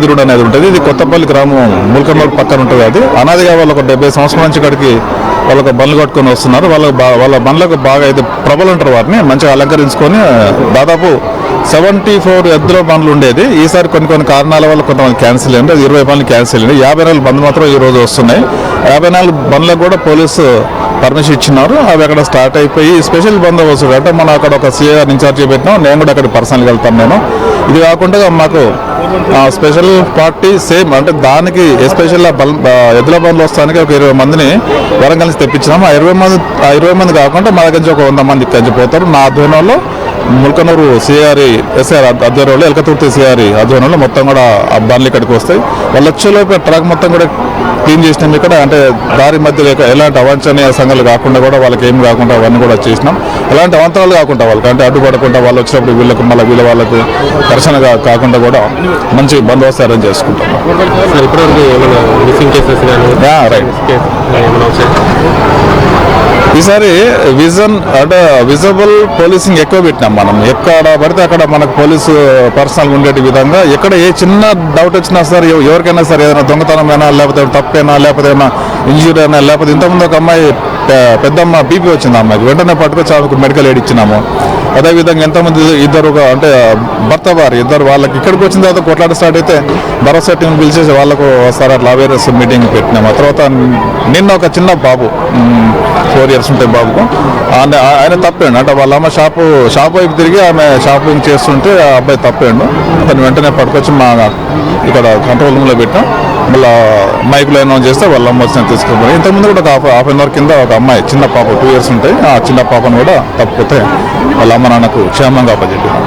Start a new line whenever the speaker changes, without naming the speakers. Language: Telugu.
కుదురుడు అనేది ఉంటుంది. ఇది కొత్తపల్లి గ్రామం ముల్కనూరు పక్కన ఉంటుంది అది. అనాదిగా వాళ్ళు ఒక డెబ్బై సంవత్సరాల నుంచి ఇక్కడికి వాళ్ళకి బండ్లు కట్టుకొని వస్తున్నారు. వాళ్ళకి వాళ్ళ బండ్లకు బాగా అయితే ప్రబలు ఉంటారు వాటిని మంచిగా అలంకరించుకొని దాదాపు సెవెంటీ ఫోర్ ఎద్దుల బండ్లు ఉండేది. ఈసారి కొన్ని కొన్ని కారణాల వల్ల కొంతమంది క్యాన్సిల్ అయింది అది ఇరవై బండ్లు క్యాన్సిల్ అయింది యాభై నాలుగు బండ్లు మాత్రం ఈరోజు వస్తున్నాయి. యాభై నాలుగు బండ్లకు కూడా పోలీసు పర్మిషన్ ఇచ్చినారు. అవి అక్కడ స్టార్ట్ అయిపోయి స్పెషల్ బందోబస్తు అంటే మనం అక్కడ ఒక సీఆర్ ఇన్ఛార్జ్ పెట్టినాం. నేను కూడా అక్కడ పర్సనల్గా వెళ్తాను నేను. ఇది కాకుండా మాకు స్పెషల్ పార్టీ సేమ్. అంటే దానికి ఎస్పెషల్ బల్ ఎద్దుల బండ్లు వస్తానికి ఒక ఇరవై మందిని వరంగల్ నుంచి తెప్పించినాము ఆ ఇరవై మంది ఆ ఇరవై మంది కాకుండా మా దగ్గర నుంచి ఒక వంద మంది ఇక్కడి పోతారు. నా ఆధ్వర్యంలో ముల్కనూరు సిఆర్ఈ ఎస్ఆర్ ఆధ్వర్యంలో ఎలకతుర్తి సిఆర్ఈ ఆధ్వర్యంలో మొత్తం కూడా ఆ బండ్లు ఇక్కడికి వస్తాయి. వాళ్ళు వచ్చేలోపు ట్రాక్ మొత్తం కూడా క్లీన్ చేసినాం ఇక్కడ. అంటే దారి మధ్యలో ఎక్క- ఎలాంటి అవాంఛనీయ సంఘాలు కాకుండా కూడా వాళ్ళకి ఏం కాకుండా అవన్నీ కూడా చేసినాం. ఎలాంటి అవంతరాలు కాకుండా వాళ్ళకి అంటే అడ్డుపడకుండా వాళ్ళు వచ్చినప్పుడు వీళ్ళకి మళ్ళీ వీళ్ళ వాళ్ళకి ఘర్షణగా కాకుండా కూడా మంచి బందోబస్తు అరేంజ్ చేసుకుంటాం. రైట్. ఈసారి విజన్ అంటే విజబుల్ పోలీసింగ్ ఎక్కువ పెట్టినాం మనం. ఎక్కడ పడితే అక్కడ మనకు పోలీసు పర్సనల్ ఉండే విధంగా ఎక్కడ ఏ చిన్న డౌట్ వచ్చినా సరే ఎవరికైనా సరే ఏదైనా దొంగతనమైనా లేకపోతే తప్పైనా లేకపోతే ఏమైనా ఇంజూరీ అయినా లేకపోతే ఇంతకుముందు ఒక అమ్మాయి పెద్దమ్మ బీపీ వచ్చింది అమ్మాయికి. వెంటనే పట్టుకొచ్చి ఆమెకు మెడికల్ ఎయిడ్ ఇచ్చినాము. అదేవిధంగా ఎంతమంది ఇద్దరు అంటే భర్త వారు ఇద్దరు వాళ్ళకి ఇక్కడికి వచ్చిన తర్వాత కొట్లాట స్టార్ట్ అయితే భరోసా టీం పిలిచేసి వాళ్ళకు వస్తారు అట్లా అవేర్నెస్ మీటింగ్ పెట్టినాము. ఆ తర్వాత నిన్న ఒక చిన్న బాబు ఫోర్ ఇయర్స్ ఉంటాయి బాబుకు ఆయన ఆయన తప్పేండు. అంటే వాళ్ళ అమ్మ షాపు షాప్ వైపు తిరిగి ఆమె షాపింగ్ చేస్తుంటే ఆ అబ్బాయి తప్పేండు. అతను వెంటనే పట్టుకొచ్చి మా ఇక్కడ కంట్రోల్ రూమ్లో పెట్టాం. మళ్ళీ మైకులో అనౌన్స్ చేస్తే వాళ్ళ అమ్మ వచ్చిన తీసుకుపోయి ఇంతకుముందు కూడా ఒక హాఫ్ హాఫ్ అన్ అవర్ కింద ఒక అమ్మాయి చిన్న పాప టూ ఇయర్స్ ఉంటాయి ఆ చిన్న పాపను కూడా తప్పకపోతే వాళ్ళ అమ్మ నాన్నకు క్షేమంగా అప్పచెప్పారు